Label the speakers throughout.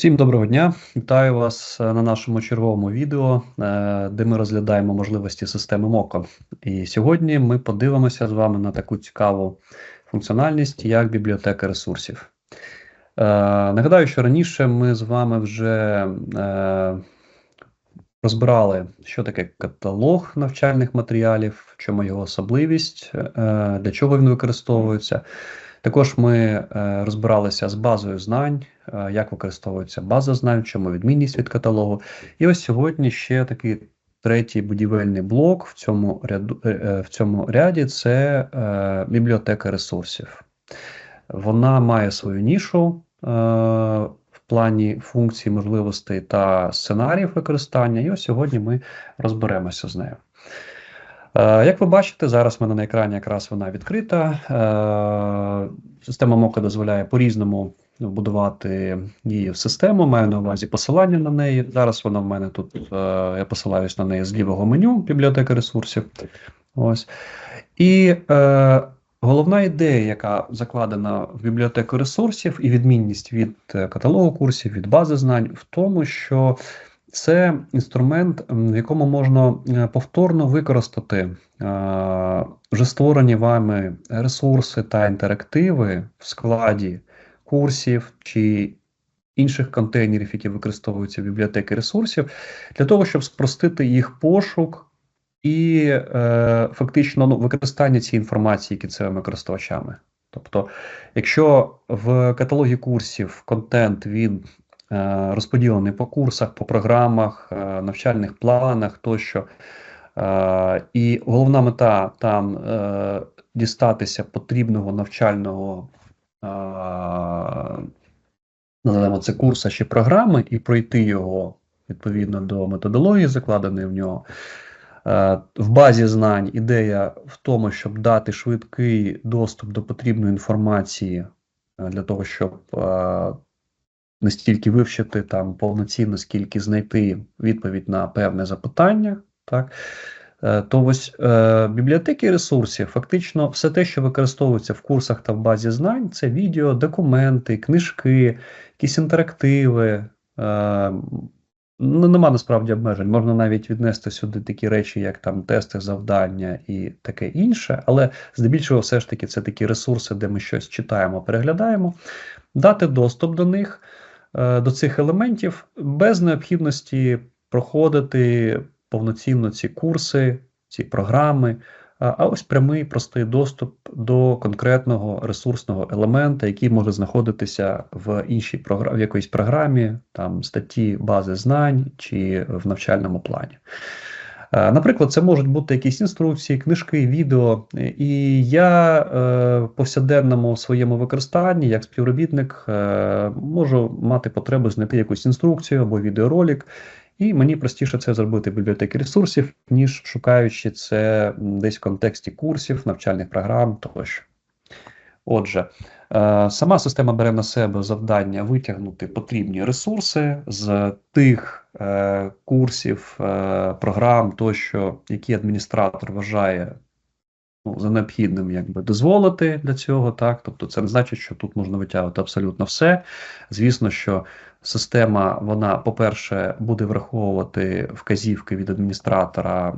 Speaker 1: Всім доброго дня! Вітаю вас е, на нашому черговому відео, е, де ми розглядаємо можливості системи МОКО. І сьогодні ми подивимося з вами на таку цікаву функціональність, як бібліотека ресурсів. Е, нагадаю, що раніше ми з вами вже розбирали, що таке каталог навчальних матеріалів, в чому його особливість, для чого він використовується. Також ми е, розбиралися з базою знань, е, як використовується база знань, в чому відмінність від каталогу. І ось сьогодні ще такий третій будівельний блок в цьому ряду е, в цьому ряді це бібліотека ресурсів. Вона має свою нішу в плані функцій, можливостей та сценаріїв використання. І ось сьогодні ми розберемося з нею. Як ви бачите, зараз в мене на екрані якраз вона відкрита. Е, система Мока дозволяє по-різному будувати її в систему, маю на увазі посилання на неї. Зараз вона в мене тут, е, я посилаюсь на неї з лівого меню бібліотека ресурсів. Ось. І е, головна ідея, яка закладена в бібліотеку ресурсів, і відмінність від каталогу курсів, від бази знань, в тому, що це інструмент, в якому можна е, повторно використати е, вже створені вами ресурси та інтерактиви в складі курсів чи інших контейнерів, які використовуються в бібліотеки ресурсів, для того, щоб спростити їх пошук і е, фактично ну, використання цієї інформації кінцевими користувачами. Тобто, якщо в каталогі курсів контент він розподілений по курсах, по програмах, е, навчальних планах тощо. Е, і головна мета там дістатися потрібного навчального називаємо це курса чи програми, і пройти його відповідно до методології, закладеної в нього. В базі знань ідея в тому, щоб дати швидкий доступ до потрібної інформації для того, щоб не стільки вивчити там повноцінно, скільки знайти відповідь на певне запитання, так. Е, то ось е, бібліотеки ресурсів, фактично, все те, що використовується в курсах та в базі знань, це відео, документи, книжки, якісь інтерактиви. Е, ну, Нема насправді обмежень. Можна навіть віднести сюди такі речі, як там тести, завдання і таке інше. Але здебільшого, все ж таки, це такі ресурси, де ми щось читаємо, переглядаємо, дати доступ до них. Е, до цих елементів без необхідності проходити повноцінно ці курси, ці програми, а ось прямий простий доступ до конкретного ресурсного елемента, який може знаходитися в іншій програмі, в якоїсь програмі, там статті бази знань чи в навчальному плані. Е, наприклад, це можуть бути якісь інструкції, книжки, відео. І я е, в повсякденному своєму використанні, як співробітник, е, можу мати потребу знайти якусь інструкцію або відеоролик. І мені простіше це зробити в бібліотеки ресурсів, ніж шукаючи це десь в контексті курсів, навчальних програм тощо. Отже, е, сама система бере на себе завдання витягнути потрібні ресурси з тих е, курсів, е, програм, тощо, які адміністратор вважає ну, за необхідним якби дозволити для цього. так, Тобто, це не значить, що тут можна витягувати абсолютно все. Звісно, що Система, вона, по-перше, буде враховувати вказівки від адміністратора,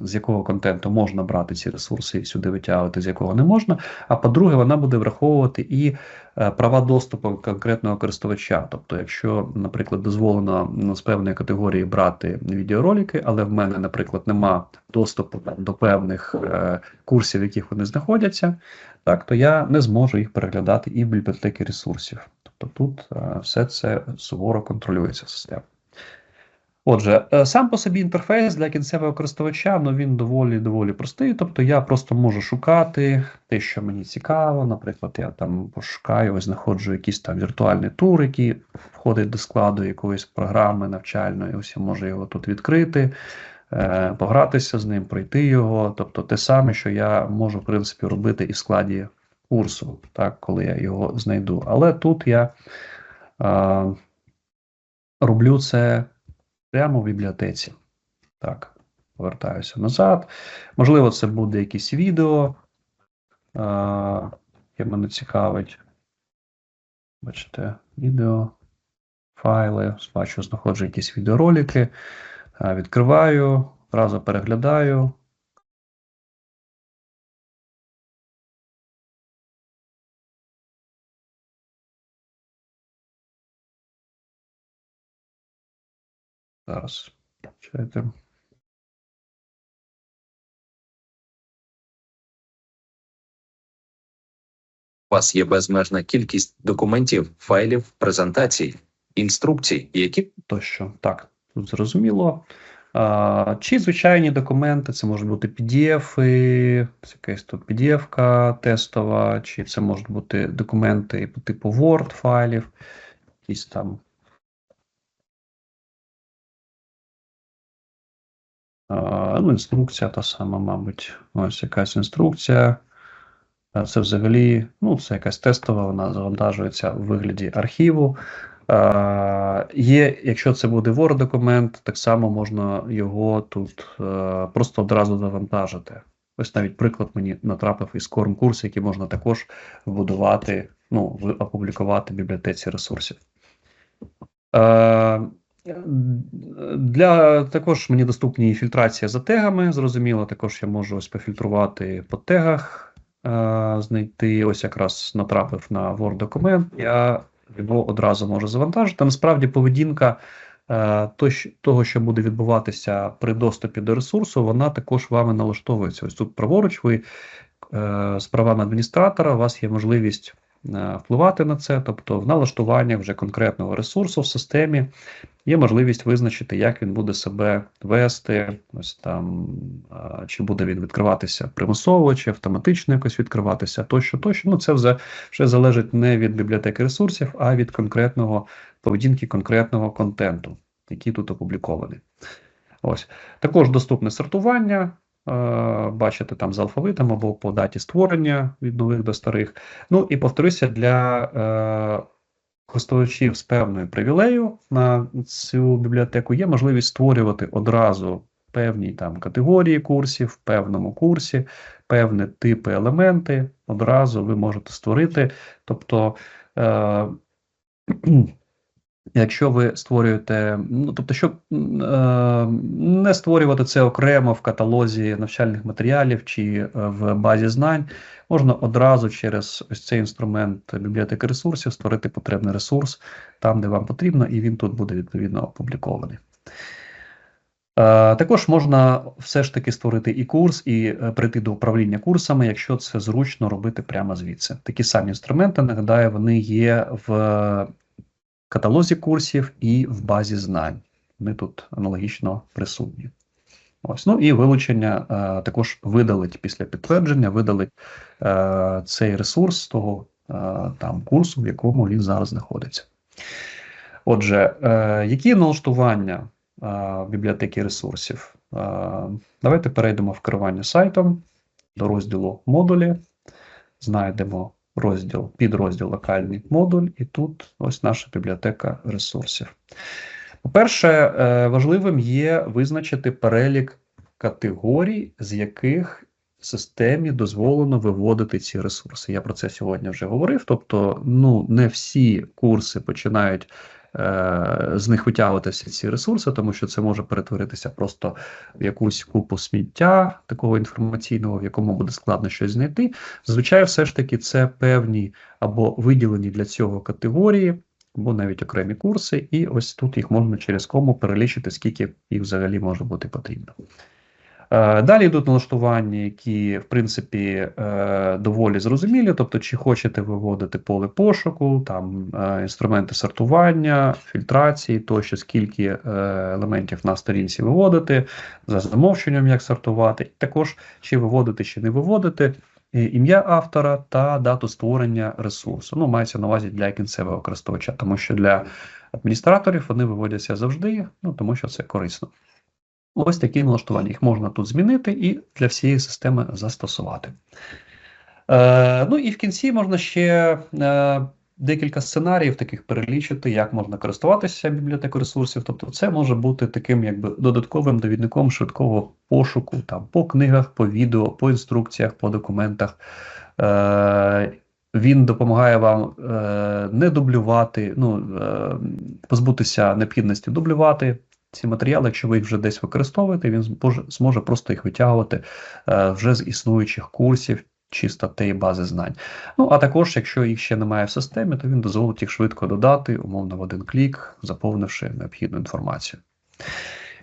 Speaker 1: з якого контенту можна брати ці ресурси і сюди витягувати, з якого не можна. А по-друге, вона буде враховувати і е, права доступу конкретного користувача. Тобто, якщо, наприклад, дозволено з певної категорії брати відеоролики, але в мене, наприклад, нема доступу до певних е, курсів, в яких вони знаходяться, так то я не зможу їх переглядати і в бібліотеки ресурсів. Тобто тут е, все це суворо контролюється система. Отже, е, сам по собі інтерфейс для кінцевого користувача ну він доволі доволі простий. Тобто я просто можу шукати те, що мені цікаво. Наприклад, я там пошукаю, ось знаходжу якийсь там віртуальний тур, який входить до складу якоїсь програми навчальної. Ось я можу його тут відкрити, е, погратися з ним, пройти його. Тобто те саме, що я можу, в принципі, робити і в складі курсу, так, коли я його знайду. Але тут я а, роблю це прямо в бібліотеці. Так, повертаюся назад. Можливо, це буде якесь відео, а, яке мене цікавить. Бачите, відео. файли. Бачу, знаходжу якісь відеоролики. Відкриваю, одразу переглядаю. Зараз. Чекайте.
Speaker 2: У вас є безмежна кількість документів, файлів, презентацій, інструкцій, які
Speaker 1: тощо. Так, тут зрозуміло. А, чи звичайні документи, це можуть бути PDF, якась тут PDF тестова, чи це можуть бути документи по типу Word файлів, якісь там. Ну, інструкція та сама, мабуть. Ось якась інструкція. Це взагалі, ну, це якась тестова, вона завантажується в вигляді архіву. Е, Є, якщо це буде Word документ, так само можна його тут е, просто одразу завантажити. Ось навіть приклад мені натрапив із корм курсу, який можна також вбудувати, ну, опублікувати в бібліотеці ресурсів. Е, для також мені доступні фільтрація за тегами. Зрозуміло, також я можу ось пофільтрувати по тегах, е, знайти. Ось якраз натрапив на Word документ. Я його одразу можу завантажити. Насправді, поведінка е, того, що буде відбуватися при доступі до ресурсу, вона також вами налаштовується. Ось тут праворуч, ви е, з правами адміністратора, у вас є можливість впливати на це, тобто в налаштуваннях вже конкретного ресурсу в системі є можливість визначити, як він буде себе вести, ось там, чи буде він відкриватися примусово, чи автоматично якось відкриватися, тощо, тощо. Ну, це вже, вже залежить не від бібліотеки ресурсів, а від конкретного поведінки, конкретного контенту, який тут опублікований. Ось. Також доступне сортування. Е, Бачите, там з алфавитом або по даті створення від нових до старих. Ну і повторюся, для е, користувачів з певною привілею на цю бібліотеку є можливість створювати одразу певні там категорії курсів, в певному курсі, певні типи елементи. Одразу ви можете створити. Тобто, е, якщо ви створюєте, ну тобто, щоб е, не створювати це окремо в каталозі навчальних матеріалів чи е, в базі знань, можна одразу через ось цей інструмент бібліотеки ресурсів створити потрібний ресурс там, де вам потрібно, і він тут буде відповідно опублікований. Е, Також можна все ж таки створити і курс, і е, прийти до управління курсами, якщо це зручно робити прямо звідси. Такі самі інструменти, нагадаю, вони є в каталозі курсів і в базі знань. Вони тут аналогічно присутні. Ось, ну і вилучення е, також видалить після підтвердження, видалить е, цей ресурс того е, там курсу, в якому він зараз знаходиться. Отже, е, які налаштування е, бібліотеки ресурсів? Е, давайте перейдемо в керування сайтом до розділу модулі, знайдемо розділ, підрозділ локальний модуль, і тут ось наша бібліотека ресурсів. По-перше, е, важливим є визначити перелік категорій, з яких системі дозволено виводити ці ресурси. Я про це сьогодні вже говорив. Тобто, ну не всі курси починають з них витягувати ці ресурси, тому що це може перетворитися просто в якусь купу сміття такого інформаційного, в якому буде складно щось знайти. Зазвичай, все ж таки, це певні або виділені для цього категорії, або навіть окремі курси, і ось тут їх можна через кому перелічити, скільки їх взагалі може бути потрібно. Е, Далі йдуть налаштування, які, в принципі, е, доволі зрозумілі. Тобто, чи хочете виводити поле пошуку, там е, інструменти сортування, фільтрації, тощо, скільки елементів на сторінці виводити, за замовченням, як сортувати, також чи виводити, чи не виводити. Ім'я автора та дату створення ресурсу. Ну, мається на увазі для кінцевого користувача, тому що для адміністраторів вони виводяться завжди, ну тому що це корисно. Ось такі налаштування. Їх можна тут змінити і для всієї системи застосувати. Е, ну і в кінці можна ще е, декілька сценаріїв таких перелічити, як можна користуватися бібліотекою ресурсів. Тобто, це може бути таким якби додатковим довідником швидкого пошуку там, по книгах, по відео, по інструкціях, по документах. Е, Він допомагає вам е, не дублювати, ну, е, позбутися необхідності дублювати ці матеріали, якщо ви їх вже десь використовуєте, він зможе, просто їх витягувати е, вже з існуючих курсів чи статей бази знань. Ну, а також, якщо їх ще немає в системі, то він дозволить їх швидко додати, умовно в один клік, заповнивши необхідну інформацію.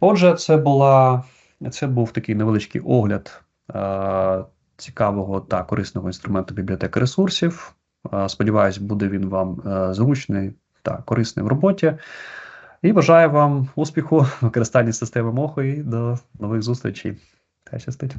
Speaker 1: Отже, це була це був такий невеличкий огляд е, цікавого та корисного інструменту бібліотеки ресурсів. Е, сподіваюсь, буде він вам е, зручний та корисний в роботі. І бажаю вам успіху використанні системи МОХу і до нових зустрічей. Та щастить.